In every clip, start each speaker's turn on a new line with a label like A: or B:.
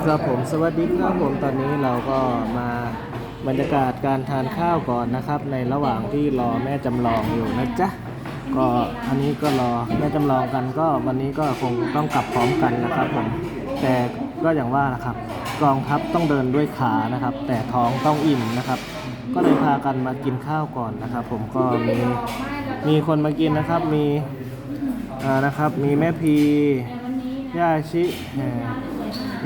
A: ครับผมสวัสดีครับผมตอนนี้เราก็มาบรรยากาศการทานข้าวก่อนนะครับ ในระหว่างที่รอแม่จำลองอยู่นะจ๊ะก็อันนี้ก็รอแม่จำลองกันก็วันนี้ก็คงต้องกลับพร้อมกันนะครับผมแต่ก็อย่างว่านะครับกองทัพต้องเดินด้วยขานะครับ แต่ท้องต้องอิ่มนะครับ ก็เลยพากันมากินข้าวก่อนนะครับ ผมก็มีมีคนมากินนะครับมีอ่านะครับมีแม่พีย่าชิ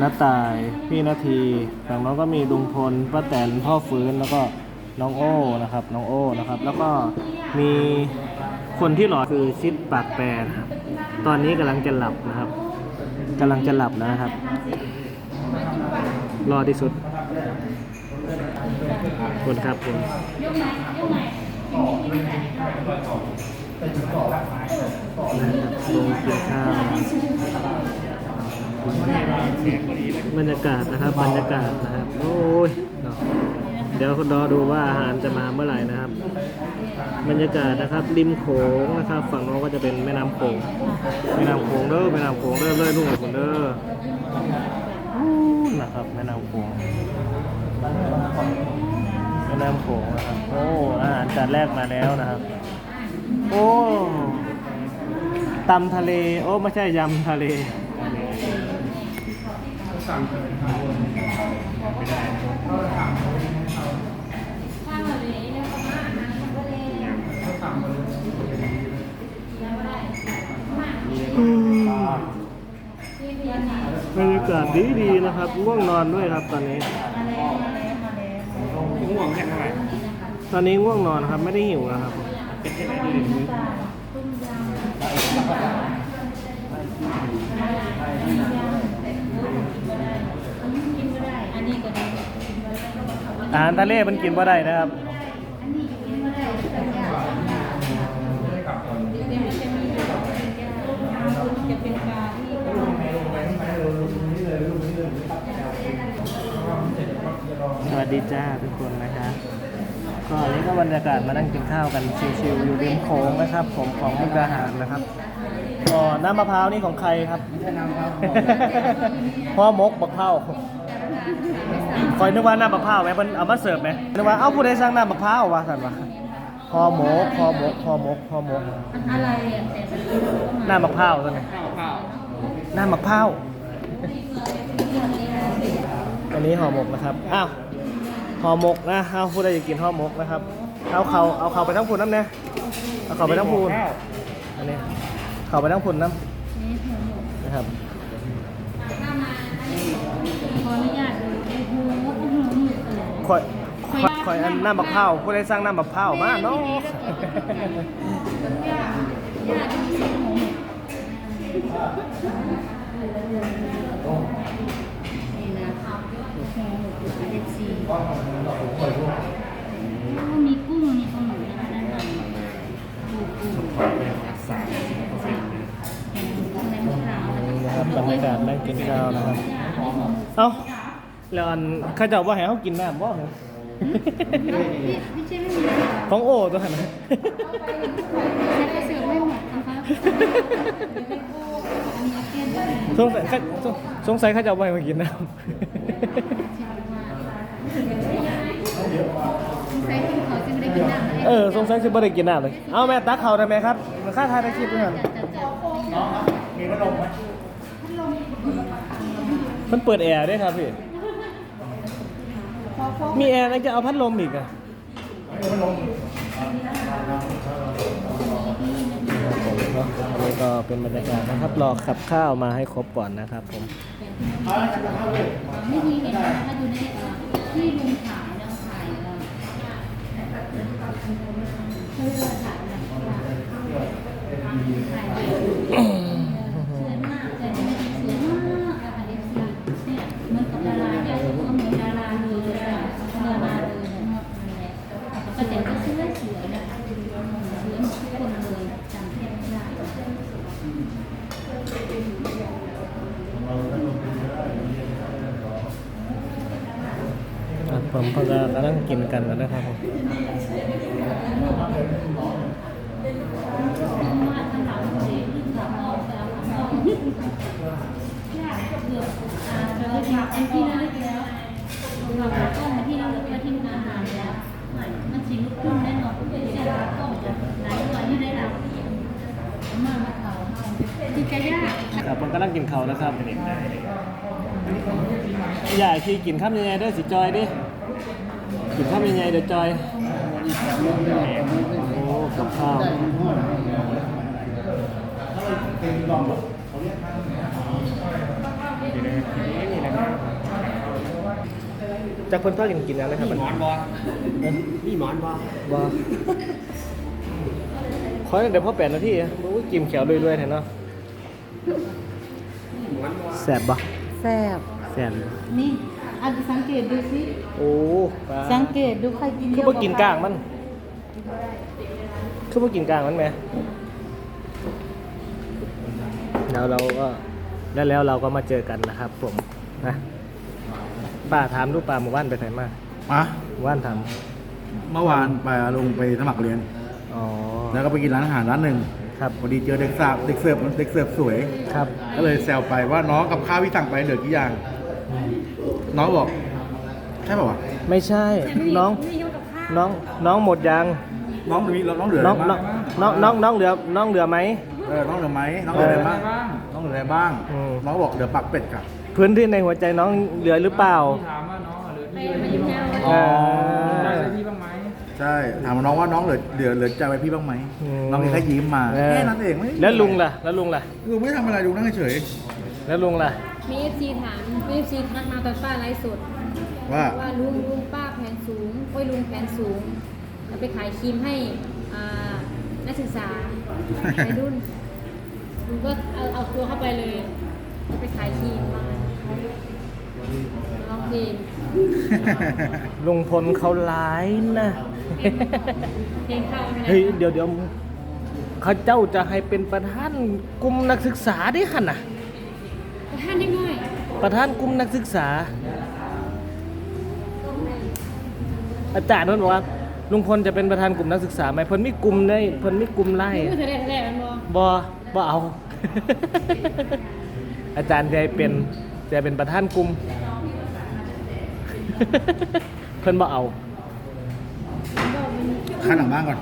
A: น้าตาย พี่นาทีฝั่งน้องก็มีลุงพลป้าแตนพ่อฟื้นแล้วก็น้องโอ้นะครับ น้องโอ้นะครับ แล้วก็มีคนที่หล่อคือชิดปากแปรนะครับ ตอนนี้กำลังจะหลับนะครับกำลังจะหลับแล้วนะครับ รอที่สุดคุณครับคุณนะครับลงกินข้าว บรรยากาศนะครับบรรยากาศนะครับโอ้ยเดี๋ยวรอดูว่าอาหารจะมาเมื่อไหร่นะครับ บรรยากาศนะครับริมโขงนะครับ ฝั่งโน้นก็จะเป็นแม่น้ำโขงแม่น้ำโขงเด้อแม่น้ำโขงเด้อเลยลูกคนเด้ออู้นะครับแม่น้ำโขงแม่น้ำโขงนะครับโอ้อาหารจานแรกมาแล้วนะครับ โอ้ตำทะเลโอ้ไม่ใช่ยำทะเล บรรยากาศดีดีนะครับง่วงนอนด้วยครับตอนนี้
B: ง่วงแค่ไหน
A: ตอนนี้ง่วงนอนครับไม่ได้หิวนะครับ
B: เป็นแค่ไหนดีเลย
C: อั นนี้ก็ได้
A: อาหารทะเลมันกินบ่ได้นะครับ
C: จะเป็นปลาที่
A: สวัสดีจ้าทุกคนนะครับก็อันนี้ก็บรรยากาศมานั่งกินข้าวกันชิวๆอยู่ริมโขงนะครับ ผมของมุกดาหารนะครับก็น้ำมะพร้าวนี่ของใครครับพ่อมกบักเผา คอยนึกว่าน้ำมะพร้าวไหมมันเอามาเสิร์ฟไหมนึกว่าเอ้าผู้ใดสร้างน้ำมะพร้าววะสันวะพ่อมกพ่อมกพ่อมกพ่อมก
C: อะไรอะแต่
A: น้ำมะพร้าวสันไหม
B: ข้าวข้าว
A: น้ำมะพร้าวอันนี้ห่อหมกนะครับอ้าวห่อหมกนะเอาผู้ใดอยากกินห่อหมกนะครับเอาเขาเอาเขาไปทั้งพูนน้ำเนี่ยเอาเขาไปทั้งพูนอันนี้เขาไปทั้งพูนน้ำนะครับ
C: ขออนุญาตดูโอ้โหโอ้โหหมึกเลย
A: คอยคอยคอยอันน้ำมะพร้าวผู้ใดสร้างน้ำมะพร้าวมาเนาะ
C: ญาติดูสิหมูนี่นะหมูเอฟซีมีกุ้ง มีปลาหมึกนะคะด้านในปูปูสามในมะพร้าว
A: นี่นะครับบรรยากาศนั่งกินข้าวนะครับ เอ้า แล้วอันเข้าเจ้าว่าให้เขากินน้ำบ่เหรอ
C: พี่เจ๊ไม่มีเหรอ
A: ของโอ้ตัวหันนะ
C: แล้วก็เสิร์ฟไม่หมดนะคะอันนี้เปลี่ยนไป
A: สงสัยเขาสงสงสัยเข้าเจ้าว่าให้มากินน้
C: ใส่กินเขาจะไม่ได้กินน้ำำ
A: เออสงสัยจะไม่ได้กินน้ำเลยเอาแม่ตักเขาได้ไหมครับมันค่าทายได้คลิปด้วยกัน
B: มีพัดลมไหม
A: มันเปิดแอร์ด้วยครับพี่ มีแอร์แล้วจะเอาพัดลมอีกอะเนาะอันนี้ก็เป็นบรรยากาศนะครับ รอขับข้าวมาให้ครบก่อนนะครับผม
C: ไม่มีเห็นมาอยู่ในที่ลุงขายเราขายเราเพื่อขายนะ ที่ได้
A: รับมา
C: มาเขาที่กระยา
A: ครับผมกำลังกินเขาวนะครับอยากที่กินข้ามยังไงได้สิจอยดิ กินข้ามยังไงเดี๋ยวจอยโอ้กับข้าวจากคนพ่อกินกินแล้วนะครับ
B: หมอนบอนี่หมอนบอ
A: บ่ขอเดี๋ยวพ่อแปดนาทีอะมึงกินเขียวรวยๆเถอะเนาะแสบบ่
D: แซ่บ
A: แสบ
D: นี่ อาจจะสังเกตดูสิ
A: โอ้ปลา
D: สังเกตดูใครกิน
A: คือ
D: เยอะ
A: บ่กินกลางมัน คือบ่กินกลางมันไหมแล้วเราก็แล้วแล้วเราก็มาเจอกันนะครับ ผมนะป้าถามลูกป้าหมู่บ้านไปไหนมา
E: อะ
A: หมู่บ้านถาม
E: เมื่อวานไปลงไปสมัครเรียน
A: อ๋อ
E: แล้วก็ไปกินร้านอาหารร้านหนึ่ง
A: ครับ
E: พอดีเจอเด็กสาวเด็กเสิร์ฟเด็กเสิร์ฟสวย
A: ครับ
E: ก็เลยแซวไปว่าน้องกับข้าวที่สั่งไปเหลือกี่อย่าง น้องบอกใช่ป่าวะ
A: ไม่ใช่ น้อง น้อง น้องหมดยัง
E: น้องมีน้องเหลือ
A: น้
E: อะ
A: อง
E: ไร
A: น้อ
E: บ้างง
A: น้องน้องน้องเหลือ น้องเหลือไหม
E: เออน้องเหลือไหมน้องเหลืออะไรบ้าง
A: เออ
E: น้องเหลืออะไรบ้าง
A: อืม
E: น้องบอกเหลือปักเป็ดค่ะ
A: พื้นที่ในหัวใจน้องเหลือหรือเปล่า
B: ถามว่าน้องเหลือ
C: ไป
B: ที่
C: มายิ้มแย้ม
A: อ๋อ
B: ได้ที่บ้างไหม
E: ใช่ถามน้องว่าน้องเหลือเหลือเหลือใจไว้พี่บ้างไหม
A: อืม
E: น้องแค่ยิ้มมา
A: เออ
E: แค่นั้นเองไม่
A: แล้วลุงล่ะ แล้วลุงล่ะ
E: ลุงไม่ทำอะไรลุงนั่งเฉย
A: แล้วลุงล่ะ
F: มีเอฟซีถามมีเอฟซีทักมาตอนป้าไลฟ์สด
E: ๆว่า
F: ว่าลุงลุงป้าแผนสูงโอ้ยลุงแผนสูงแล้วไปขายครีมให้อ่านักศึกษาในรุ่นลุงก็เอาเอาตัวเข้าไปเลยแล้วไปขายครีมมาร้องเพลง
A: ลุงพลเขาร้ายนะ
F: เพลงเข้าไม่ได้
A: เฮ้ย เดี๋ยวเดี๋ยวเขาเจ้าจะให้เป็นประธานกลุ่มนักศึกษาดิหันน่ะ
F: ท่านนิดหน่อย
A: ประธานกลุ่มนักศึกษา อาจารย์เพิ่นบอกว่าลุงพลจะเป็นประธานกลุ่มนักศึกษาไหมเพิ่นมีกลุ่มได้เพิ่นมีกลุ่มไล่
F: พูดแต่แรกแต่แรกมันบอก
A: บ่บ่เอา อาจารย์จะให้เป็นจะเป็นประธานกลุ่ม เพิ่นบ่เอา
E: ขั้นหลังบ้านก่อน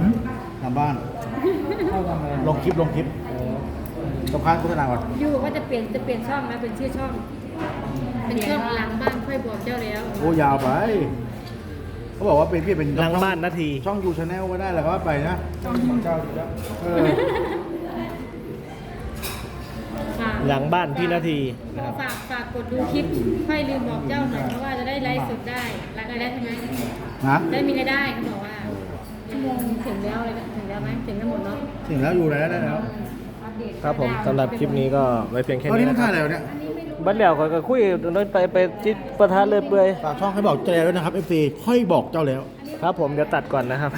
E: หึหลังบ้าน
B: เข้าทำอะไร
E: ลงคลิปลงคลิป ต้องพานโฆษณาก่อน
F: อยู่ว่าจะเปลี่ยนจะเปลี่ยนช่องนะเป็นชื่อช่อง เป็นช่องหลังบ้านค่อยบอกเจ้าแล้ว
E: โอ้ยาวไป เขาบอกว่าเป็นพี่เป็น
A: หลังบ้านนาที
E: ช่องยูชาแนลก็ได้แหละก็ว่าไปนะ
B: ของเจ้าอยู่แล้ว
E: เออ
F: ฝาก
A: หลังบ้านพี่นาทีนะครับ
F: ฝากฝากกดดูคลิปค่อยลืมบอกเจ้าหน่อยเพราะว่าจะได้ไลฟ์สดได้รายได้ใช่ไหม
E: นะ
F: ได้มีรายได้เขาบอกว่าชั่วโมงถึงแล้วเลยนะถึงแล้วไหมถึงทั้งหมดเนาะ
E: ถึงแล้วอยู่แล้วได้แล้ว
F: อัปเดต
A: ครับผมสำหรับคลิปนี้ก็ไว้เพียงแค่
E: ตอน
A: นี้
E: นี้มัน
A: นะค
E: ถ่า
A: รั
E: ย
A: บ
E: อะไรวะเนี่ย
A: บัดแล้วก็คุยไปไปจิตประทานเลยเปื่อย
E: ฝากช่องให้บอกเจ้าแล้วด้วยนะครับ FC ค่อยบอกเจ้าแล้ว
A: ครับผมเดี๋ยวตัดก่อนนะครับ